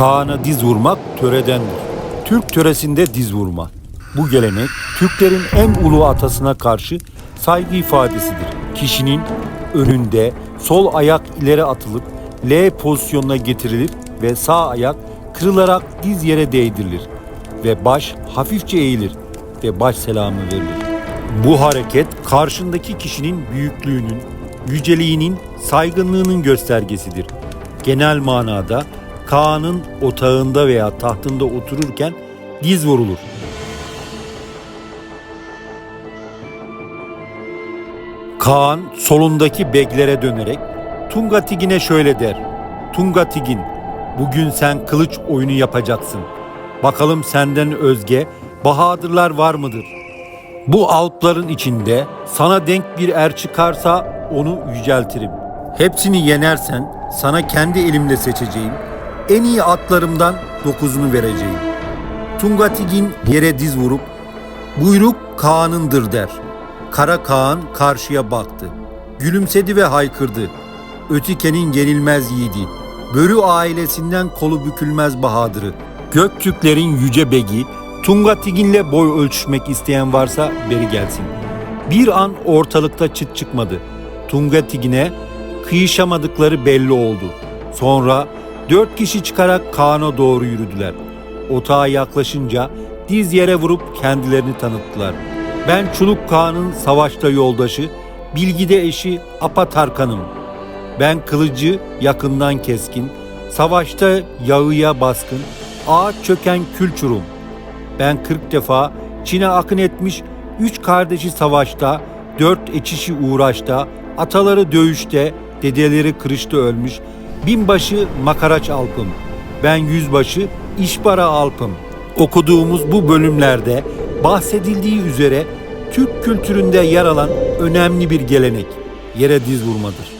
Kaan'a diz vurmak töredendir. Türk töresinde diz vurma. Bu gelenek Türklerin en ulu atasına karşı saygı ifadesidir. Kişinin önünde sol ayak ileri atılıp L pozisyonuna getirilir ve sağ ayak kırılarak diz yere değdirilir ve baş hafifçe eğilir ve baş selamı verilir. Bu hareket karşındaki kişinin büyüklüğünün, yüceliğinin, saygınlığının göstergesidir. Genel manada Kaan'ın otağında veya tahtında otururken diz vurulur. Kaan solundaki beglere dönerek Tunga Tigin'e şöyle der. Tunga Tigin, bugün sen kılıç oyunu yapacaksın. Bakalım senden özge bahadırlar var mıdır? Bu avutların içinde sana denk bir er çıkarsa onu yüceltirim. Hepsini yenersen sana kendi elimle seçeceğim. En iyi atlarımdan dokuzunu vereceğim. Tunga Tigin yere diz vurup buyruk Kaan'ındır der. Kara Kaan karşıya baktı. Gülümsedi ve haykırdı. Ötikenin yenilmez yiğidi. Börü ailesinden kolu bükülmez bahadırı. Göktürklerin yüce begi, Tunga Tigin'le boy ölçüşmek isteyen varsa beri gelsin. Bir an ortalıkta çıt çıkmadı. Tunga Tigin'e kıyışamadıkları belli oldu. Sonra dört kişi çıkarak Kaan'a doğru yürüdüler. Otağa yaklaşınca diz yere vurup kendilerini tanıttılar. Ben Çuluk Kağan'ın savaşta yoldaşı, bilgide eşi Apa Tarkan'ım. Ben kılıcı yakından keskin, savaşta yağıya baskın, ağaç çöken külçurum. Ben kırk defa Çin'e akın etmiş, üç kardeşi savaşta, dört eçişi uğraşta, ataları dövüşte, dedeleri kırışta ölmüş, binbaşı makaraç alpım. Ben yüzbaşı işbara alpım. Okuduğumuz bu bölümlerde bahsedildiği üzere Türk kültüründe yer alan önemli bir gelenek yere diz vurmadır.